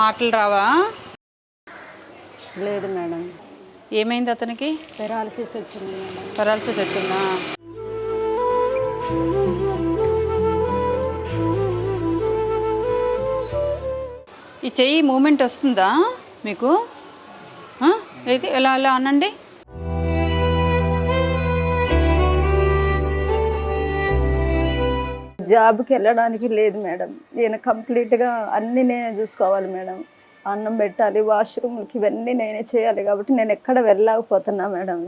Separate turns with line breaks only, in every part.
మాటలు రావా?
లేదు మేడం.
ఏమైంది అతనికి?
పెరాలసిస్ వచ్చింది
పెరాలసిస్ వచ్చిందా? ఈ చెయ్యి మూమెంట్ వస్తుందా మీకు? ఏది ఎలా ఎలా అనండి?
జాబ్కి వెళ్ళడానికి లేదు మేడం. ఈయన కంప్లీట్గా అన్నీ నేనే చూసుకోవాలి మేడం. అన్నం పెట్టాలి వాష్రూమ్కి ఇవన్నీ నేనే చేయాలి కాబట్టి నేను ఎక్కడ వెళ్ళలేకపోతున్నా మేడం.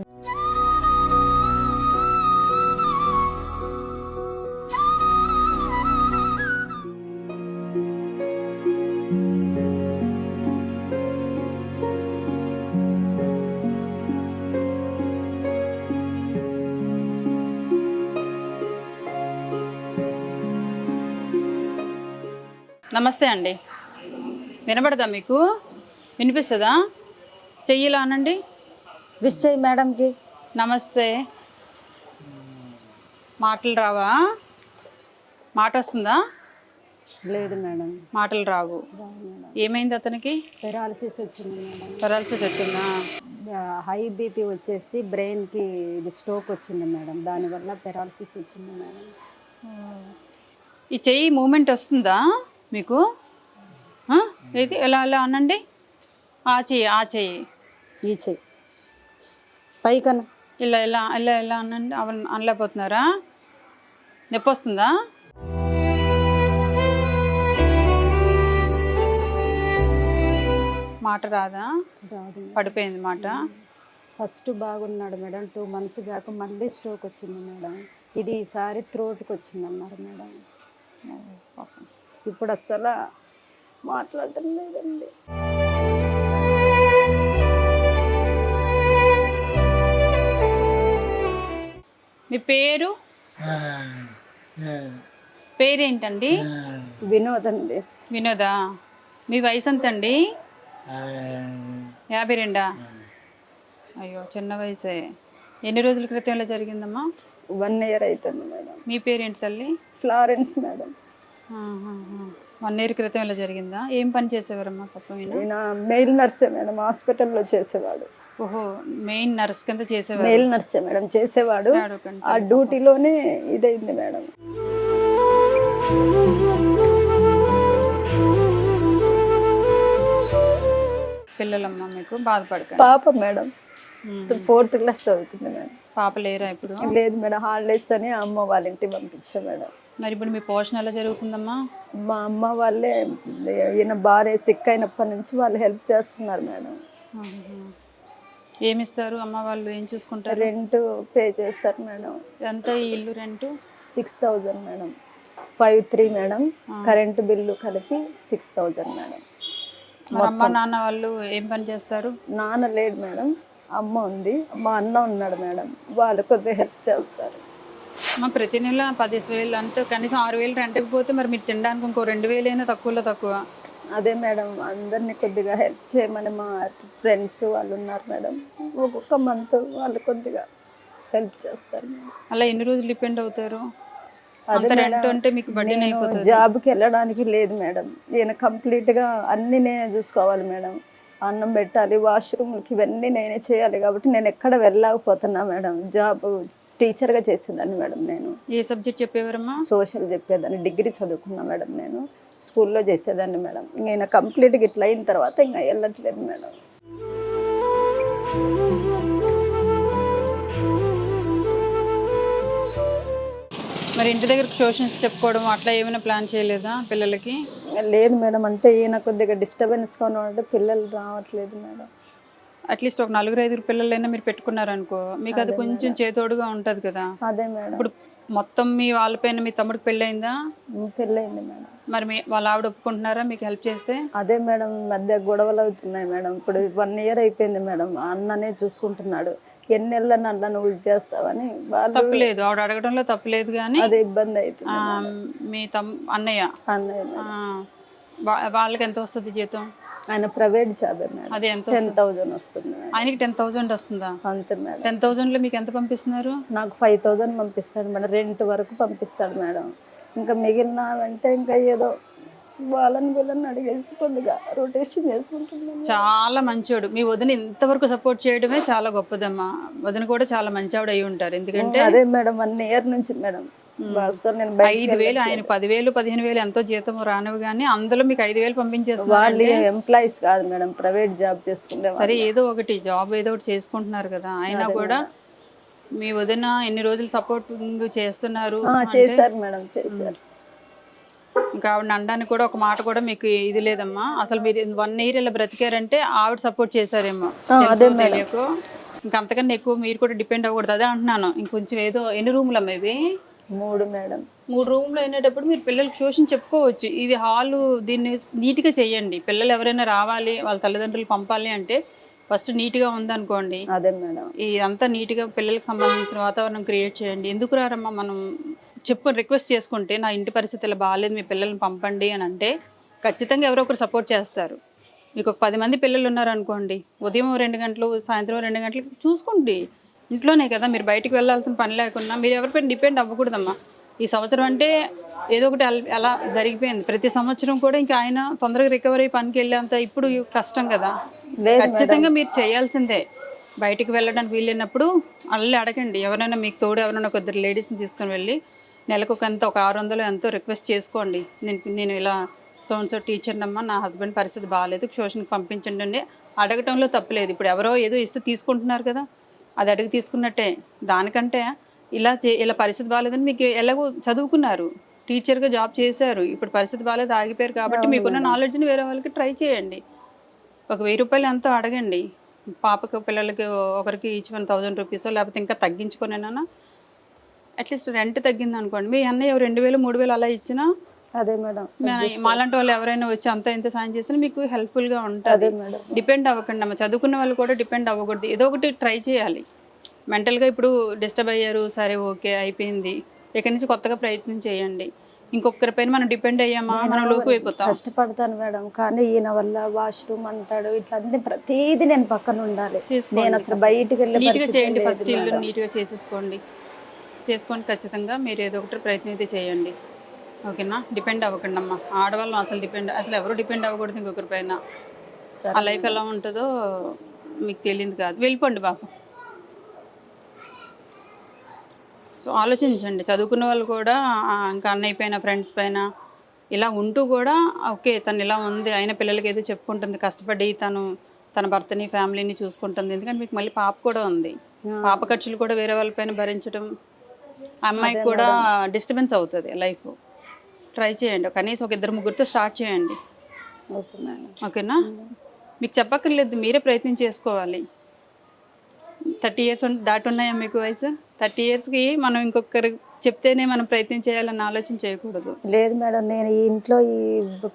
నమస్తే అండి. వినబడదా మీకు? వినిపిస్తుందా? చెయ్యిలా అనండి.
విష్ చేయి మేడంకి.
నమస్తే. మాటలు రావా? మాట వస్తుందా
లేదు మేడం.
మాటలు రావు. ఏమైంది అతనికి?
పెరాలసిస్ వచ్చింది మేడం.
పెరాలసిస్ వచ్చిందా?
హై బీపీ వచ్చేసి బ్రెయిన్కి ఇది స్ట్రోక్ వచ్చింది మేడం. దానివల్ల పెరాలసిస్ వచ్చింది మేడం.
ఈ చెయ్యి మూమెంట్ వస్తుందా? మీకు? ఏది ఎలా ఎలా అనండి ఆ చెయ్యి ఆ చెయ్యి.
ఈ చెయ్యి. పైకను
ఇలా ఇలా ఇలా ఇలా అనండి అనలేకపోతున్నారా? నొప్పి వస్తుందా? మాట రాదా?
రాదు.
పడిపోయింది మాట.
ఫస్ట్ బాగున్నాడు మేడం. టూ మంత్స్ కాక మళ్ళీ స్ట్రోక్ వచ్చింది మేడం. ఇది ఈసారి త్రోట్కి వచ్చింది అన్నారు మేడం
పాపం.
ఇప్పుడు అస్సలు మాట్లాడటం లేదండి.
మీ పేరు? పేరేంటండి?
వినోద్ అండి
వినోదా? మీ వయసు ఎంత అండి యాభై రెండా అయ్యో చిన్న వయసే. ఎన్ని రోజుల క్రితం ఇలా జరిగిందమ్మా?
వన్ ఇయర్ అవుతుంది మేడం.
మీ పేరేంటి తల్లి?
Florence madam.
వన్ ఇయర్ క్రితం ఇలా జరిగిందా? ఏం పని చేసేవారమ్మా పాపం ఈయన?
మెయిల్ నర్సే మేడం హాస్పిటల్లో చేసేవాడు.
ఓహో మెయిన్ నర్స్ కింద చేసేవారు.
మెయిల్ నర్సే మేడం చేసేవాడు. ఆ డ్యూటీలోనే ఇదైంది మేడం.
పిల్లలమ్మ మీకు? బాధపడకండి.
పాప మేడం. ఫోర్త్ క్లాస్ చదువుతుంది మేడం.
పాప లేరా ఇప్పుడు?
లేదు మేడం హాలిడేస్ అని అమ్మ వాళ్ళ ఇంటికి పంపించాం మేడం.
మరి ఇప్పుడు మీ పోషణ ఎలా జరుగుతుందమ్మా?
మా అమ్మ వాళ్ళే ఈయన భార్య సిక్ అయినప్పటి నుంచి వాళ్ళు హెల్ప్ చేస్తున్నారు మేడం.
ఏమిస్తారు? అమ్మ వాళ్ళు ఏం చూసుకుంటారు?
రెంట్ పే చేస్తారు మేడం.
ఎంత ఈ ఇల్లు rent?
Six thousand madam. Five three madam. Current bill కలిపి సిక్స్ థౌజండ్ మేడం.
అమ్మ నాన్న వాళ్ళు ఏం పని చేస్తారు?
నాన్న లేడు మేడం. అమ్మ ఉంది. మా అన్న ఉన్నాడు మేడం. వాళ్ళు కొద్దిగా హెల్ప్ చేస్తారు.
మా ప్రతి నెల పదిహేను వేలు అంటే కనీసం ఆరు వేలు రెంట్కి పోతే మరి మీరు తినడానికి ఇంకో రెండు వేలైనా తక్కువలో తక్కువ.
అదే మేడం అందరినీ కొద్దిగా హెల్ప్ చేయమని మా ఫ్రెండ్స్ వాళ్ళు ఉన్నారు మేడం. ఒక్కొక్క మంత్ వాళ్ళు కొద్దిగా హెల్ప్ చేస్తారు మేడం.
అలా ఎన్ని రోజులు డిపెండ్ అవుతారు? అంత రెంట్ అంటే మీకు
నేను
అయిపోతుంది.
జాబ్కి వెళ్ళడానికి లేదు మేడం. ఈయన కంప్లీట్గా అన్నీ నేనే చూసుకోవాలి మేడం. అన్నం పెట్టాలి వాష్రూమ్కి ఇవన్నీ నేనే చేయాలి కాబట్టి నేను ఎక్కడ వెళ్ళలేకపోతున్నా మేడం. జాబ్ టీచర్గా చేసేదాన్ని మేడం నేను.
ఏ సబ్జెక్ట్ చెప్పేవారమ్మా?
సోషల్ చెప్పేదాన్ని డిగ్రీ చదువుకున్నా మేడం నేను. స్కూల్లో చేసేదాన్ని మేడం. ఇంకా ఈయన కంప్లీట్గా ఇట్లా అయిన తర్వాత ఇంకా వెళ్ళట్లేదు మేడం.
మరి ఇంటి దగ్గర ట్యూషన్స్ చెప్పుకోవడం అట్లా ఏమైనా ప్లాన్ చేయలేదా పిల్లలకి?
లేదు మేడం అంటే ఈయన కొద్దిగా డిస్టర్బెన్స్గా ఉన్నాడంటే పిల్లలు రావట్లేదు మేడం.
అట్లీస్ట్ ఒక నలుగురు ఐదుగురు పిల్లలైనా మీరు పెట్టుకున్నారనుకో మీకు అది కొంచెం చేతోడుగా ఉంటుంది కదా.
అదే మేడం.
ఇప్పుడు మొత్తం మీ వాళ్ళపైన మీ తమ్ముడికి పెళ్ళయిందా?
పెళ్ళయింది మేడం.
మరి మీ వాళ్ళ ఆవిడ ఒప్పుకుంటున్నారా? మీకు హెల్ప్ చేస్తే?
అదే మేడం మధ్య గొడవలు అవుతున్నాయి మేడం. ఇప్పుడు వన్ ఇయర్ అయిపోయింది మేడం. అన్ననే చూసుకుంటున్నాడు. ఎన్ని నెలలు నువ్వు ఇది చేస్తావని
తప్పులేదు. ఆవిడ అడగడంలో తప్పులేదు కానీ
అదే ఇబ్బంది అవుతుంది
ఆ, మీ తమ్ అన్నయ్య.
అన్నయ్య
వాళ్ళకి ఎంత వస్తుంది జీతం?
ఆయన ప్రైవేట్ జాబే
అది ఎంత
టెన్ థౌజండ్ వస్తుంది
ఆయనకి టెన్ థౌజండ్ వస్తుందా?
అంతే మేడం.
టెన్ థౌజండ్లో మీకు ఎంత పంపిస్తున్నారు?
నాకు ఫైవ్ థౌజండ్ పంపిస్తాడు మేడం. రెంట్ వరకు పంపిస్తాడు మేడం. ఇంకా మిగిలిన అంటే ఇంకా ఏదో వాళ్ళని వీళ్ళని అడిగేసి కొద్దిగా రొటేషన్ చేసుకుంటున్నాను
చాలా మంచోడు. మీ వదిన ఇంతవరకు సపోర్ట్ చేయడమే చాలా గొప్పదమ్మా. వదిన కూడా చాలా మంచి ఆవిడ అయి ఉంటారు. ఎందుకంటే
అదే మేడం వన్ ఇయర్ నుంచి మేడం.
ఐదు వేలు ఆయన పదివేలు పదిహేను వేలు ఎంతో జీతం రానివి కానీ అందులో మీకు ఐదు వేలు పంపించేస్తున్నారు
వాళ్ళు ఎంప్లాయీస్ కాదు మేడం ప్రైవేట్ జాబ్ వాళ్ళు.
సరే ఏదో ఒకటి జాబ్ ఏదో ఒకటి చేసుకుంటున్నారు కదా అయినా కూడా మీ వదిన ఎన్ని రోజులు సపోర్టింగ్ చేస్తున్నారు
చేశారు మేడం చేశారు.
ఇంకా ఆవిడ అనడానికి కూడా ఒక మాట కూడా మీకు ఇది లేదమ్మా. అసలు మీరు వన్ ఇయర్ ఇలా బ్రతికారంటే ఆవిడ సపోర్ట్ చేశారేమో. తెలియకో. ఇంకా అంతకన్నా ఎక్కువ మీరు కూడా డిపెండ్ అవ్వకూడదు అదే అంటున్నాను. ఇంకొంచెం ఏదో ఎన్ని రూములు అమ్మా ఇవి?
మూడు మేడం.
మూడు రూమ్లు అయినప్పుడు మీరు పిల్లలకి ట్యూషన్ చెప్పుకోవచ్చు. ఇది హాలు దీన్ని నీట్గా చేయండి. పిల్లలు ఎవరైనా రావాలి వాళ్ళ తల్లిదండ్రులు పంపాలి అంటే ఫస్ట్ నీట్గా ఉందనుకోండి.
అదే మేడం.
ఇదంతా నీట్గా పిల్లలకు సంబంధించిన వాతావరణం క్రియేట్ చేయండి. ఎందుకు రారమ్మా మనం చెప్పుకొని రిక్వెస్ట్ చేసుకుంటే నా ఇంటి పరిస్థితి ఇలా బాగాలేదు మీ పిల్లల్ని పంపండి అని అంటే ఖచ్చితంగా ఎవరో ఒకరు సపోర్ట్ చేస్తారు. మీకు ఒక పది మంది పిల్లలు ఉన్నారనుకోండి ఉదయం రెండు గంటలు సాయంత్రం రెండు గంటలకు చూసుకోండి. ఇంట్లోనే కదా మీరు బయటికి వెళ్ళాల్సిన పని లేకున్నా మీరు ఎవరిపైన డిపెండ్ అవ్వకూడదమ్మా. ఈ సంవత్సరం అంటే ఏదో ఒకటి అల్- జరిగిపోయింది. ప్రతి సంవత్సరం కూడా ఇంకా ఆయన తొందరగా రికవరీ పనికి వెళ్ళేంత ఇప్పుడు కష్టం కదా. ఖచ్చితంగా మీరు చేయాల్సిందే. బయటికి వెళ్ళడానికి వీలైనప్పుడు అల్లి అడగండి. ఎవరైనా మీకు తోడు ఎవరైనా ఒక ఇద్దరు లేడీస్ని తీసుకొని వెళ్ళి నెలకు ఒక ఎంత ఒక ఆరు వందలు ఎంతో రిక్వెస్ట్ చేసుకోండి. నేను నేను ఇలా సోన్సో టీచర్ అమ్మా నా హస్బెండ్ పరిస్థితి బాగాలేదు ట్యూషన్కి పంపించండి అండి అడగటంలో తప్పులేదు ఇప్పుడు ఎవరో ఏదో ఇస్తే తీసుకుంటున్నారు కదా. అది అడిగి తీసుకున్నట్టే. దానికంటే ఇలా చే ఇలా పరిస్థితి బాగాలేదని మీకు ఎలాగో చదువుకున్నారు. టీచర్గా జాబ్ చేశారు. ఇప్పుడు పరిస్థితి బాగాలేదు ఆగిపోయారు కాబట్టి మీకున్న నాలెడ్జ్ని వేరే వాళ్ళకి ట్రై చేయండి. ఒక వెయ్యి రూపాయలు ఎంతో అడగండి. పాపకు పిల్లలకి ఒకరికి ఈచ్ వన్ థౌజండ్ రూపీస్ లేకపోతే ఇంకా తగ్గించుకునేనా? అట్లీస్ట్ రెంట్ తగ్గింది అనుకోండి మీ అన్నయ్య రెండు వేలు మూడు వేలు అలా ఇచ్చినా
అదే మేడం.
మాలాంటి వాళ్ళు ఎవరైనా వచ్చి అంత ఇంత సాయం చేసినా మీకు హెల్ప్ఫుల్గా
అదే
ఉంటుంది.
మేడం.
డిపెండ్ అవ్వకండి అమ్మ చదువుకున్న వాళ్ళు కూడా డిపెండ్ అవ్వకూడదు. ఏదో ఒకటి ట్రై చేయాలి. మెంటల్గా ఇప్పుడు డిస్టర్బ్ అయ్యారు సరే ఓకే అయిపోయింది. ఇక్కడి నుంచి కొత్తగా ప్రయత్నం చేయండి. ఇంకొకరి పైన మనం డిపెండ్ అయ్యామా? మనం లోకు అయిపోతాం
కష్టపడతాను మేడం. కానీ ఈయన వల్ల వాష్రూమ్ అంటాడు ఇట్లా అన్ని ప్రతిదీ నేను పక్కన ఉండాలి.
చేసుకోండి.
నేను అసలు బయటికి వెళ్ళే
నీట్గా చేయండి ఫస్ట్ ఇల్లు. నీట్గా చేసేసుకోండి. చేసుకొని ఖచ్చితంగా మీరు ఏదో ఒకటి ప్రయత్నం అయితే చేయండి. ఓకేనా? డిపెండ్ అవ్వకండి అమ్మా ఆడవాళ్ళం అసలు డిపెండ్ అసలు ఎవరు డిపెండ్ అవ్వకూడదు ఇంకొకరి పైన ఆ లైఫ్ ఎలా ఉంటుందో మీకు తెలియదు కాదు. వెళ్ళిపోండి బాబు. సో ఆలోచించండి. చదువుకున్న వాళ్ళు కూడా ఇంకా అన్నయ్య పైన ఫ్రెండ్స్ పైన ఇలా ఉంటూ కూడా ఓకే తను ఇలా ఉంది అయిన పిల్లలకి ఏదో చెప్పుకుంటుంది కష్టపడి తను తన భర్తని ఫ్యామిలీని చూసుకుంటుంది. ఎందుకంటే మీకు మళ్ళీ పాప కూడా ఉంది. పాప ఖర్చులు కూడా వేరే వాళ్ళపైన భరించడం ఆ అమ్మాయికి కూడా డిస్టర్బెన్స్ అవుతుంది లైఫ్. ట్రై చేయండి. కనీసం ఒక ఇద్దరు ముగ్గురితో స్టార్ట్ చేయండి.
Okay madam.
ఓకేనా? మీకు చెప్పక్కర్లేదు. మీరే ప్రయత్నం చేసుకోవాలి. థర్టీ ఇయర్స్ దాటి ఉన్నాయా మీకు వయసు? థర్టీ ఇయర్స్కి మనం ఇంకొకరు చెప్తేనే మనం ప్రయత్నం చేయాలని ఆలోచన చేయకూడదు.
లేదు మేడం నేను ఈ ఇంట్లో ఈ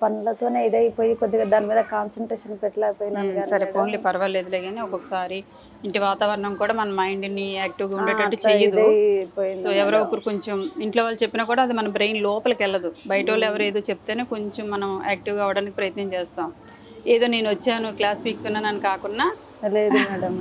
పనులతోనే ఇదైపోయి కొద్దిగా దాని మీద కాన్సన్ట్రేషన్ పెట్టలేకపోయినాను
సరే ఫోన్లే పర్వాలేదులే కానీ ఒక్కొక్కసారి ఇంటి వాతావరణం కూడా మన మైండ్ని యాక్టివ్గా ఉండేటట్టు చేయదు సో ఎవరో ఒకరు కొంచెం ఇంట్లో వాళ్ళు చెప్పినా కూడా అది మన బ్రెయిన్ లోపలికి వెళ్ళదు. బయట వాళ్ళు ఎవరు ఏదో చెప్తేనే కొంచెం మనం యాక్టివ్గా అవ్వడానికి ప్రయత్నం చేస్తాం. ఏదో నేను వచ్చాను క్లాస్ పీక్తున్నాను అని కాకుండా
లేదు మేడం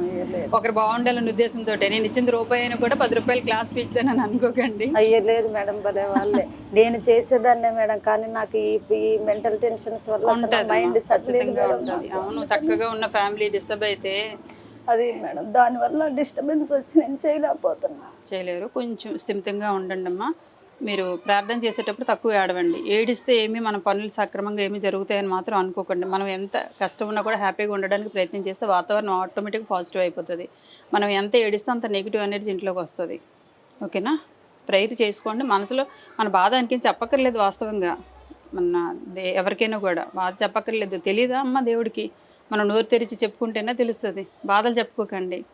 ఒకరు బాగుండాలనే ఉద్దేశంతో నేను ఇచ్చింది రూపాయి అయినా కూడా పది రూపాయలు క్లాస్ పీక్తానని అనుకోకండి.
అయ్యో లేదు మేడం భలే వాళ్ళే. నేను చేసేదాన్నే మేడం కానీ నాకు ఈ ఈ మెంటల్ టెన్షన్స్ వల్ల అసలు మైండ్ సెట్ లేదు
ఖచ్చితంగా
మేడం
ఉంటుంది. అవును చక్కగా ఉన్న ఫ్యామిలీ డిస్టర్బ్ అయితే
అది మేడం దానివల్ల డిస్టర్బెన్స్ వచ్చి నేను చేయలేకపోతున్నా.
చేయలేరు. కొంచెం స్థిమితంగా ఉండండి అమ్మా మీరు ప్రార్థన చేసేటప్పుడు తక్కువ ఏడవండి. ఏడిస్తే ఏమీ మన పనులు సక్రమంగా ఏమీ జరుగుతాయని మాత్రం అనుకోకండి. మనం ఎంత కష్టం ఉన్నా కూడా హ్యాపీగా ఉండడానికి ప్రయత్నం చేస్తే వాతావరణం ఆటోమేటిక్గా పాజిటివ్ అయిపోతుంది. మనం ఎంత ఏడిస్తే అంత నెగిటివ్ ఎనర్జీ ఇంట్లోకి వస్తుంది. ఓకేనా? ప్రేయర్ చేసుకోండి. మనసులో మన బాధ అనిపించి చెప్పక్కర్లేదు వాస్తవంగా. మన దే- ఎవరికైనా కూడా బాధ చెప్పక్కర్లేదు. తెలియదా అమ్మ దేవుడికి? మనం నోరు తెరిచి చెప్పుకుంటేనే తెలుస్తుంది. బాధలు చెప్పుకోకండి.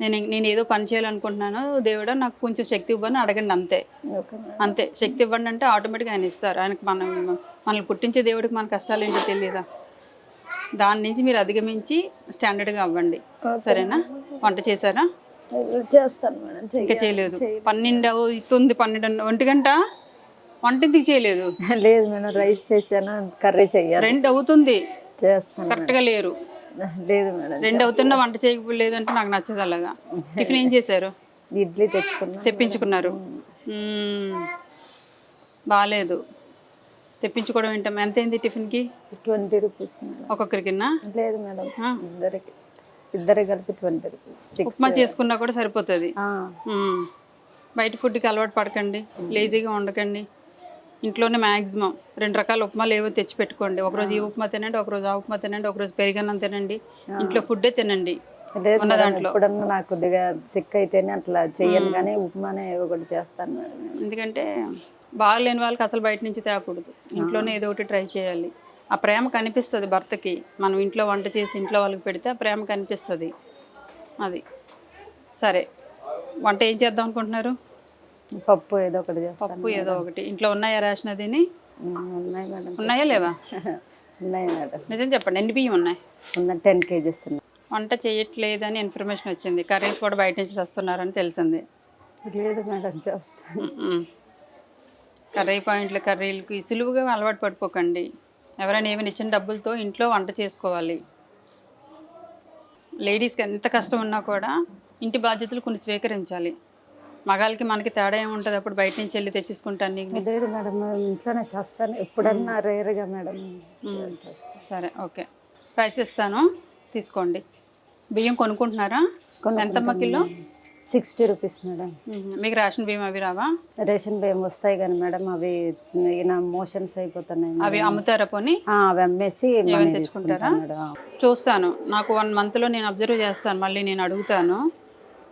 నేను నేను ఏదో పని చేయాలనుకుంటున్నాను దేవుడా నాకు కొంచెం శక్తి ఇవ్వని అడగండి అంతే. అంతే. శక్తి ఇవ్వండి అంటే ఆటోమేటిక్గా ఆయన ఇస్తారు. ఆయనకు మనం మనల్ని పుట్టించే దేవుడికి మన కష్టాలు ఏంటో తెలియదా? దాని నుంచి మీరు అధిగమించి స్టాండర్డ్గా అవ్వండి. సరేనా? వంట చేశారా?
చేస్తాను మేడం.
ఇంకా. చేయలేదు. పన్నెండు అవుతుంది పన్నెండు ఒంటి గంట? వంట ఎందుకు చేయలేదు?
లేదు మేడం రైస్ చేశాను కర్రీ చెయ్యాలి.
రెండు అవుతుంది.
చేస్తాను
కరెక్ట్గా లేరు.
లేదు మేడం
రెండు అవుతున్నా వంట చేయలేదంటే నాకు నచ్చదు అలాగా. టిఫిన్ ఏం చేశారు?
ఇడ్లీ తెచ్చుకున్నా.
తెప్పించుకున్నారు. బాగాలేదు తెప్పించుకోవడం ఏంటమ్మా? ఎంత అయింది టిఫిన్కి?
ట్వంటీ రూపీస్
ఒక్కొక్కరికిన్నా
లేదు మేడం. ఇద్దరికి ఇద్దరికి కలిపి ట్వంటీ రూపీస్.
ఉప్మా చేసుకున్నా కూడా సరిపోతుంది. బయట ఫుడ్కి అలవాటు పడకండి. లేజీగా ఉండకండి. ఇంట్లోనే మ్యాక్సిమం రెండు రకాల ఉప్మాలు ఏవో తెచ్చి పెట్టుకోండి. ఒకరోజు ఈ ఉప్మా తినండి ఒకరోజు ఆ ఉప్మా తినండి ఒకరోజు పెరిగన్నం తినండి. ఇంట్లో ఫుడ్డే తినండి.
లేదు. ఎప్పుడన్నా నాకు కొద్దిగా సిక్ అయితేనే అట్లా చెయ్యను కానీ ఉప్మానే ఒకటి చేస్తాను మేడం.
ఎందుకంటే బాగలేని వాళ్ళకి అసలు బయట నుంచి తేకూడదు. ఇంట్లోనే ఏదో ఒకటి ట్రై చేయాలి. ఆ ప్రేమ కనిపిస్తుంది భర్తకి. మనం ఇంట్లో వంట చేసి ఇంట్లో వాళ్ళకి పెడితే ఆ ప్రేమ కనిపిస్తుంది. అది. సరే. వంట ఏం చేద్దాం అనుకుంటున్నారు?
పప్పు ఏదో ఒకటి చేస్తాను
పప్పు ఏదో ఒకటి. ఇంట్లో ఉన్నాయా రేషన్ అదిని
ఉమ్, ఉన్నాయి మేడం.
ఉన్నాయా లేవా?
ఉన్నాయి మేడం.
నిజం చెప్పండి ఎన్ని బియ్యం ఉన్నాయి?
ఉన్న టెన్ కేజెస్ ఉన్నాయి.
వంట చేయట్లేదని ఇన్ఫర్మేషన్ వచ్చింది. కర్రీస్ కూడా బయట నుంచి తెస్తున్నారని తెలిసింది.
లేదు మేడం చేస్తాను
మ్మ్. కర్రీ పాయింట్లు కర్రీలకి సులువుగా అలవాటు పడిపోకండి. ఎవరైనా ఏమైనా ఇచ్చిన డబ్బులతో ఇంట్లో వంట చేసుకోవాలి. లేడీస్కి ఎంత కష్టం ఉన్నా కూడా ఇంటి బాధ్యతలు కొన్ని స్వీకరించాలి. మగాళ్ళకి మనకి తేడా ఏముంటుంది? అప్పుడు బయట నుంచి వెళ్ళి తెచ్చేసుకుంటాను నీకు
లేదు మేడం ఇంట్లోనే చేస్తాను. ఎప్పుడన్నా రేరుగా మేడం
సరే ఓకే. ప్రైస్ ఇస్తాను. తీసుకోండి. బియ్యం కొనుక్కుంటున్నారా? ఎంతమ్మ కిలో?
Sixty rupees madam.
మీకు రేషన్ బియ్యం అవి రావా?
రేషన్ బియ్యం వస్తాయి కానీ మేడం అవి ఈయన మోషన్స్ అయిపోతున్నాయి.
అవి అమ్ముతారా పోనీ?
అవి అమ్మేసి మేడం.
చూస్తాను. నాకు వన్ మంత్లో నేను అబ్జర్వ్ చేస్తాను. మళ్ళీ నేను అడుగుతాను.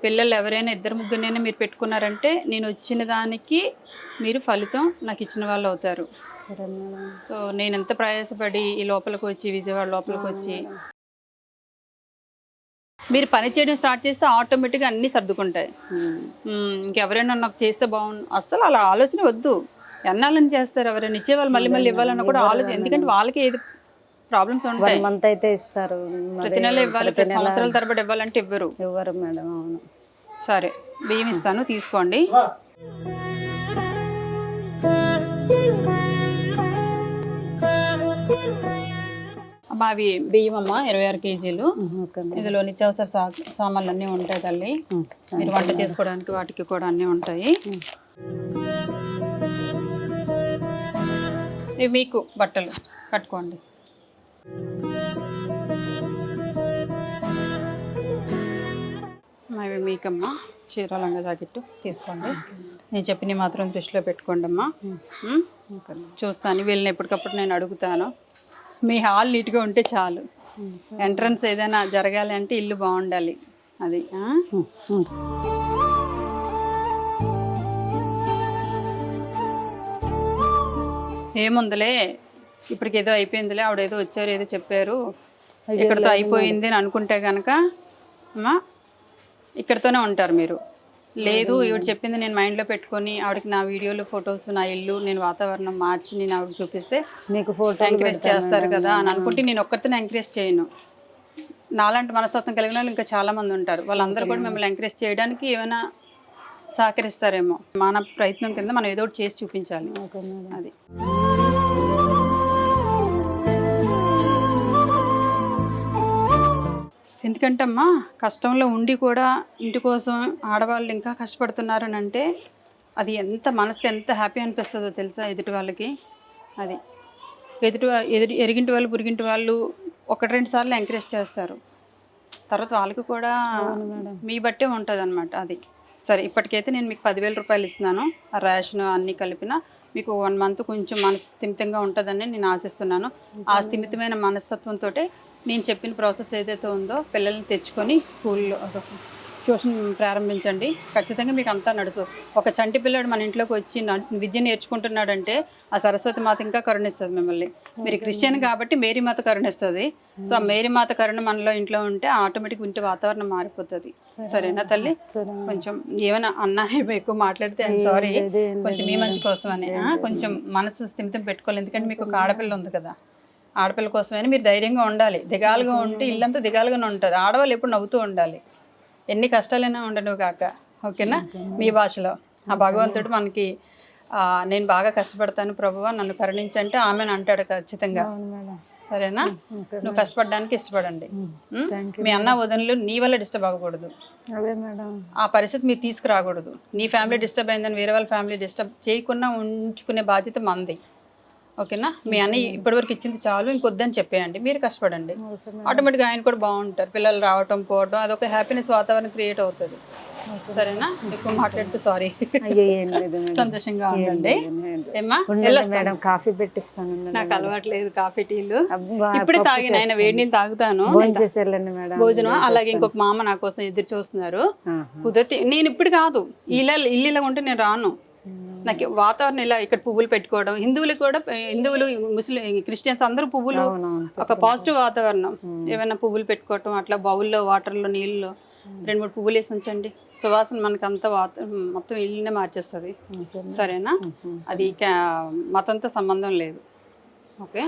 పిల్లలు ఎవరైనా ఇద్దరు ముగ్గురినైనా మీరు పెట్టుకున్నారంటే నేను వచ్చిన దానికి మీరు ఫలితం నాకు ఇచ్చిన వాళ్ళు అవుతారు.
సరే మేడం.
సో నేను ఎంత ప్రయాసపడి ఈ లోపలికి వచ్చి విజయవాడ లోపలికి వచ్చి మీరు పని చేయడం స్టార్ట్ చేస్తే ఆటోమేటిక్గా అన్నీ సర్దుకుంటాయి.
ఉమ్.
ఇంకెవరైనా నాకు చేస్తే బాగుండు అస్సలు అలా ఆలోచన వద్దు. ఎన్నాళ్ళని చేస్తారు ఎవరైనా? ఇచ్చేవాళ్ళు మళ్ళీ మళ్ళీ ఇవ్వాలన్నా కూడా ఆలోచన. ఎందుకంటే వాళ్ళకి ఏది ప్రాబ్లమ్స్ ఉంటాయి.
మంత్ అయితే ఇస్తారు.
ప్రతి నెల ఇవ్వాలి ప్రతి సంవత్సరాల తరబడి ఇవ్వాలంటే ఇవ్వరు.
ఇవ్వరు మేడం అవును.
సరే బియ్యం ఇస్తాను తీసుకోండి. అమ్మా అవి బియ్యం అమ్మ ఇరవై ఆరు కేజీలు. ఇందులో నిత్యావసర సా సామాన్లు అన్నీ ఉంటాయి తల్లి. మీరు వంట చేసుకోవడానికి వాటికి కూడా అన్నీ ఉంటాయి. ఇవి మీకు బట్టలు కట్టుకోండి. అవి మీకమ్మా చీర లంగా జాకెట్టు తీసుకోండి. నేను చెప్పిన మాత్రం దృష్టిలో పెట్టుకోండి అమ్మా. చూస్తాను. వీళ్ళని ఎప్పటికప్పుడు నేను అడుగుతాను. మీ హాల్ నీట్గా ఉంటే చాలు. ఎంట్రన్స్ ఏదైనా జరగాలి అంటే ఇల్లు బాగుండాలి. అది ఏముందలే? ఇప్పటికి ఏదో అయిపోయిందిలే ఆవిడ ఏదో వచ్చారు ఏదో చెప్పారు. ఇక్కడతో అయిపోయింది అని అనుకుంటే కనుక అమ్మా ఇక్కడతోనే ఉంటారు మీరు. లేదు ఈవిడ చెప్పింది నేను మైండ్లో పెట్టుకొని ఆవిడకి నా వీడియోలు ఫొటోస్ నా ఇల్లు నేను వాతావరణం మార్చి నేను ఆవిడ చూపిస్తే
మీకు ఫోటో
ఎంకరేజ్ చేస్తారు కదా అని అనుకుంటే నేను ఒక్కరితో ఎంకరేజ్ చేయను. నాలాంటి మనస్తత్వం కలిగిన వాళ్ళు ఇంకా చాలా మంది ఉంటారు. వాళ్ళందరూ కూడా మిమ్మల్ని ఎంకరేజ్ చేయడానికి ఏమైనా సహకరిస్తారేమో. మన ప్రయత్నం కింద మనం ఏదో ఒకటి చేసి చూపించాలి. అది. ఎందుకంటే అమ్మా కష్టంలో ఉండి కూడా ఇంటి కోసం ఆడవాళ్ళు ఇంకా కష్టపడుతున్నారని అంటే అది ఎంత మనసుకి ఎంత హ్యాపీ అనిపిస్తుందో తెలుసా ఎదుటి వాళ్ళకి? అది ఎదుటి ఎదుటి ఎరిగింటి వాళ్ళు పురిగింటి వాళ్ళు ఒకటి రెండు సార్లు ఎంకరేజ్ చేస్తారు. తర్వాత వాళ్ళకి కూడా మీ బట్టే ఉంటుంది అనమాట అది. సరే ఇప్పటికైతే నేను మీకు పదివేల రూపాయలు ఇస్తున్నాను. ఆ రేషన్ అన్నీ కలిపిన మీకు వన్ మంత్ కొంచెం మనసు స్థిమితంగా ఉంటుందని నేను ఆశిస్తున్నాను. ఆ స్థిమితమైన మనస్తత్వంతో నేను చెప్పిన ప్రాసెస్ ఏదైతే ఉందో పిల్లల్ని తెచ్చుకొని స్కూల్లో ట్యూషన్ ప్రారంభించండి. ఖచ్చితంగా మీకు అంతా నడుసు ఒక చంటి పిల్లాడు మన ఇంట్లోకి వచ్చి విద్య నేర్చుకుంటున్నాడంటే ఆ సరస్వతి మాత ఇంకా కరుణిస్తుంది మిమ్మల్ని. మీరు క్రిస్టియన్ కాబట్టి మేరీ మాత కరుణిస్తుంది. సో ఆ మేరీ మాత కరుణ మనలో ఇంట్లో ఉంటే ఆటోమేటిక్ ఇంటి వాతావరణం మారిపోతుంది. సరేనా తల్లి? కొంచెం ఏమైనా అన్నా ఎక్కువ మాట్లాడితే ఐఎమ్ సారీ. కొంచెం మీ మంచి కోసమని. ఆ, కొంచెం మనసు స్థిమితం పెట్టుకోవాలి. ఎందుకంటే మీకు ఒక ఆడపిల్ల ఉంది కదా. ఆడపిల్ల కోసమని మీరు ధైర్యంగా ఉండాలి. దిగాలుగా ఉంటే ఇల్లంతా దిగాలుగానే ఉంటుంది. ఆడవాళ్ళు ఎప్పుడు నవ్వుతూ ఉండాలి. ఎన్ని కష్టాలైనా ఉండను కాక. ఓకేనా? మీ భాషలో. ఆ భగవంతుడు మనకి నేను బాగా కష్టపడతాను ప్రభువా నన్ను కరుణించంటే ఆమెను అంటాడు ఖచ్చితంగా. సరేనా? నువ్వు కష్టపడడానికి ఇష్టపడండి. మీ అన్న వదనలు నీ వల్ల డిస్టర్బ్ అవ్వకూడదు. ఆ పరిస్థితి మీరు తీసుకురాకూడదు. నీ ఫ్యామిలీ డిస్టర్బ్ అయిందని వేరే వాళ్ళ ఫ్యామిలీ డిస్టర్బ్ చేయకుండా ఉంచుకునే బాధ్యత మంది. ఓకేనా? మీ అన్నయ్య ఇప్పటివరకు ఇచ్చింది చాలు ఇంకొద్దని చెప్పేయండి. మీరు కష్టపడండి. ఆటోమేటిక్గా ఆయన కూడా బాగుంటారు. పిల్లలు రావటం పోవటం అదొక హ్యాపీనెస్ వాతావరణం క్రియేట్ అవుతుంది. సరేనా? ఎక్కువ మాట్లాడుతూ సారీ సంతోషంగా ఉండండి.
మేడం. కాఫీ పెట్టిస్తాను.
నాకు అలవాట్లేదు కాఫీ టీలు. ఇప్పుడే తాగిన. ఆయన వేడి నీళ్ళు తాగుతాను.
భోజనం
అలాగే ఇంకొక మామ నా కోసం ఎదురు చూస్తున్నారు. కుదిరితే నేను ఇప్పుడు కాదు. ఇళ్ళ ఇల్లు ఇలా ఉంటే నేను రాను. నాకు వాతావరణం ఇలా ఇక్కడ పువ్వులు పెట్టుకోవడం హిందువులు కూడా హిందువులు ముస్లిం క్రిస్టియన్స్ అందరూ పువ్వులు ఒక పాజిటివ్ వాతావరణం. ఏమైనా పువ్వులు పెట్టుకోవటం అట్లా బౌల్లో వాటర్లో నీళ్ళలో రెండు మూడు పువ్వులు వేసి ఉంచండి. సువాసన మనకి అంత వాత మొత్తం ఇల్లునే మార్చేస్తుంది. సరేనా? అది మతంతో సంబంధం లేదు. ఓకే.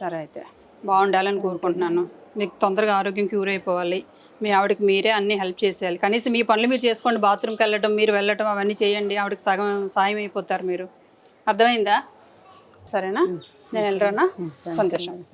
సరే అయితే. బాగుండాలని కోరుకుంటున్నాను. మీకు తొందరగా ఆరోగ్యం క్యూర్ అయిపోవాలి. మీ ఆవిడకి మీరే అన్ని హెల్ప్ చేసేయాలి. కనీసం మీ పనులు మీరు చేసుకోండి. బాత్రూమ్కి వెళ్ళడం మీరు వెళ్ళటం అవన్నీ చేయండి. ఆవిడకి సగం సాయం అయిపోతారు మీరు. అర్థమైందా? సరేనా? నేను వెళ్ళరానా? సంతోషం.